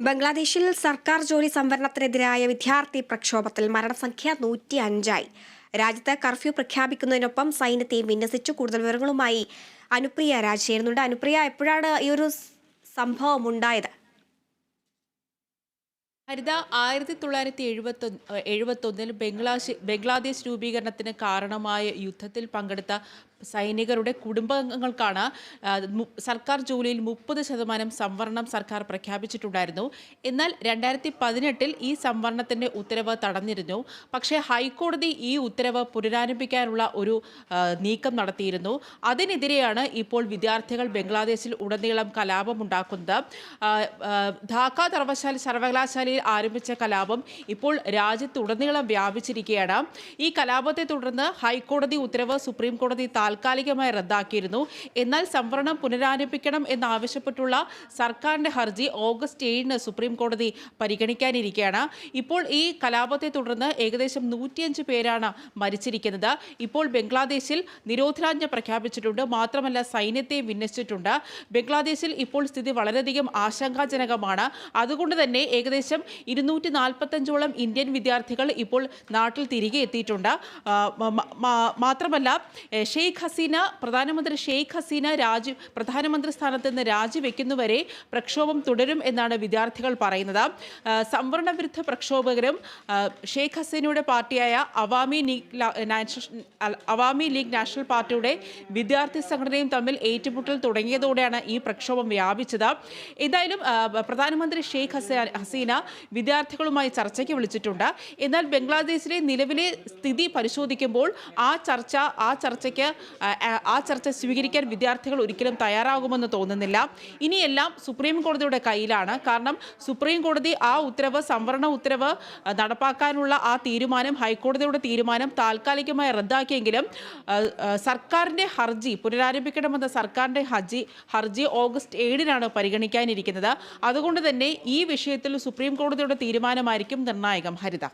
ബംഗ്ലാദേശിൽ സർക്കാർ ജോലി സംവരണത്തിനെതിരായ വിദ്യാർത്ഥി പ്രക്ഷോഭത്തിൽ മരണസംഖ്യ നൂറ്റി അഞ്ചായി രാജ്യത്ത് കർഫ്യൂ പ്രഖ്യാപിക്കുന്നതിനൊപ്പം സൈന്യത്തെയും വിന്യസിച്ചു കൂടുതൽ വിവരങ്ങളുമായി അനുപ്രിയ രാജ് ചേരുന്നുണ്ട്. അനുപ്രിയ എപ്പോഴാണ് ഈ ഒരു സംഭവം ഉണ്ടായത്? ഹരിത ആയിരത്തി തൊള്ളായിരത്തി എഴുപത്തി എഴുപത്തൊന്നിൽ ബംഗ്ലാദേശ് ബംഗ്ലാദേശ് രൂപീകരണത്തിന് കാരണമായ യുദ്ധത്തിൽ പങ്കെടുത്ത സൈനികരുടെ കുടുംബാംഗങ്ങൾക്കാണ് സർക്കാർ ജോലിയിൽ മുപ്പത് ശതമാനം സംവരണം സർക്കാർ പ്രഖ്യാപിച്ചിട്ടുണ്ടായിരുന്നു. എന്നാൽ രണ്ടായിരത്തി പതിനെട്ടിൽ ഈ സംവരണത്തിന്റെ ഉത്തരവ് തടഞ്ഞിരുന്നു. പക്ഷേ ഹൈക്കോടതി ഈ ഉത്തരവ് പുനരാരംഭിക്കാനുള്ള ഒരു നീക്കം നടത്തിയിരുന്നു. അതിനെതിരെയാണ് ഇപ്പോൾ വിദ്യാർത്ഥികൾ ബംഗ്ലാദേശിൽ ഉടനീളം കലാപമുണ്ടാക്കുന്നത് ധാക്ക സർവശാല സർവകലാശാലയിൽ ആരംഭിച്ച കലാപം ഇപ്പോൾ രാജ്യത്തുടനീളം വ്യാപിച്ചിരിക്കുകയാണ്. ഈ കലാപത്തെ തുടർന്ന് ഹൈക്കോടതി ഉത്തരവ് സുപ്രീം കോടതി താൽക്കാലികമായി റദ്ദാക്കിയിരുന്നു. എന്നാൽ സംവരണം പുനരാരംഭിക്കണം എന്നാവശ്യപ്പെട്ടുള്ള സർക്കാരിന്റെ ഹർജി ഓഗസ്റ്റ് ഏഴിന് സുപ്രീം കോടതി പരിഗണിക്കാനിരിക്കുകയാണ്. ഇപ്പോൾ ഈ കലാപത്തെ തുടർന്ന് ഏകദേശം നൂറ്റിയഞ്ച് പേരാണ് മരിച്ചിരിക്കുന്നത്. ഇപ്പോൾ ബംഗ്ലാദേശിൽ നിരോധനാജ്ഞ പ്രഖ്യാപിച്ചിട്ടുണ്ട്. മാത്രമല്ല സൈന്യത്തെ വിന്യസിച്ചിട്ടുണ്ട്. ബംഗ്ലാദേശിൽ ഇപ്പോൾ സ്ഥിതി വളരെയധികം ആശങ്കാജനകമാണ്. അതുകൊണ്ട് തന്നെ ഏകദേശം ഇരുന്നൂറ്റി നാൽപ്പത്തഞ്ചോളം ഇന്ത്യൻ വിദ്യാർത്ഥികൾ ഇപ്പോൾ നാട്ടിൽ തിരികെ എത്തിയിട്ടുണ്ട്. മാത്രമല്ല എ, ഷെയ്ഖ് ഹസീന പ്രധാനമന്ത്രി ഷെയ്ഖ് ഹസീന രാജി പ്രധാനമന്ത്രി സ്ഥാനത്ത് നിന്ന് രാജിവെക്കുന്നവരെ പ്രക്ഷോഭം തുടരും എന്നാണ് വിദ്യാർത്ഥികൾ പറയുന്നത്. സംവരണ വിരുദ്ധ പ്രക്ഷോഭകരും ഷെയ്ഖ് ഹസീനയുടെ പാർട്ടിയായ Awami league Awami league national പാർട്ടിയുടെ വിദ്യാർത്ഥി സംഘടനയും തമ്മിൽ ഏറ്റുമുട്ടൽ തുടങ്ങിയതോടെയാണ് ഈ പ്രക്ഷോഭം വ്യാപിച്ചത്. എന്തായാലും പ്രധാനമന്ത്രി ഷെയ്ഖ് ഹസീന വിദ്യാർത്ഥികളുമായി ചർച്ചയ്ക്ക് വിളിച്ചിട്ടുണ്ട്. എന്നാൽ ബംഗ്ലാദേശിലെ നിലവിലെ സ്ഥിതി പരിശോധിക്കുമ്പോൾ ആ ചർച്ച ആ ചർച്ചയ്ക്ക് ആ, ചർച്ച സ്വീകരിക്കാൻ വിദ്യാർത്ഥികൾ ഒരിക്കലും തയ്യാറാകുമെന്ന് തോന്നുന്നില്ല. ഇനിയെല്ലാം സുപ്രീം കോടതിയുടെ കയ്യിലാണ്. കാരണം സുപ്രീം കോടതി ആ ഉത്തരവ് സംവരണ ഉത്തരവ് നടപ്പാക്കാനുള്ള ആ തീരുമാനം ഹൈക്കോടതിയുടെ തീരുമാനം താൽക്കാലികമായി റദ്ദാക്കിയെങ്കിലും സർക്കാരിന്റെ ഹർജി പുനരാരംഭിക്കണമെന്ന സർക്കാരിന്റെ ഹർജി ഹർജി ഓഗസ്റ്റ് ഏഴിനാണ് പരിഗണിക്കാനിരിക്കുന്നത്. അതുകൊണ്ട് തന്നെ ഈ വിഷയത്തിൽ സുപ്രീം കോടതിയുടെ തീരുമാനമായിരിക്കും നിർണായകം. ഹരിത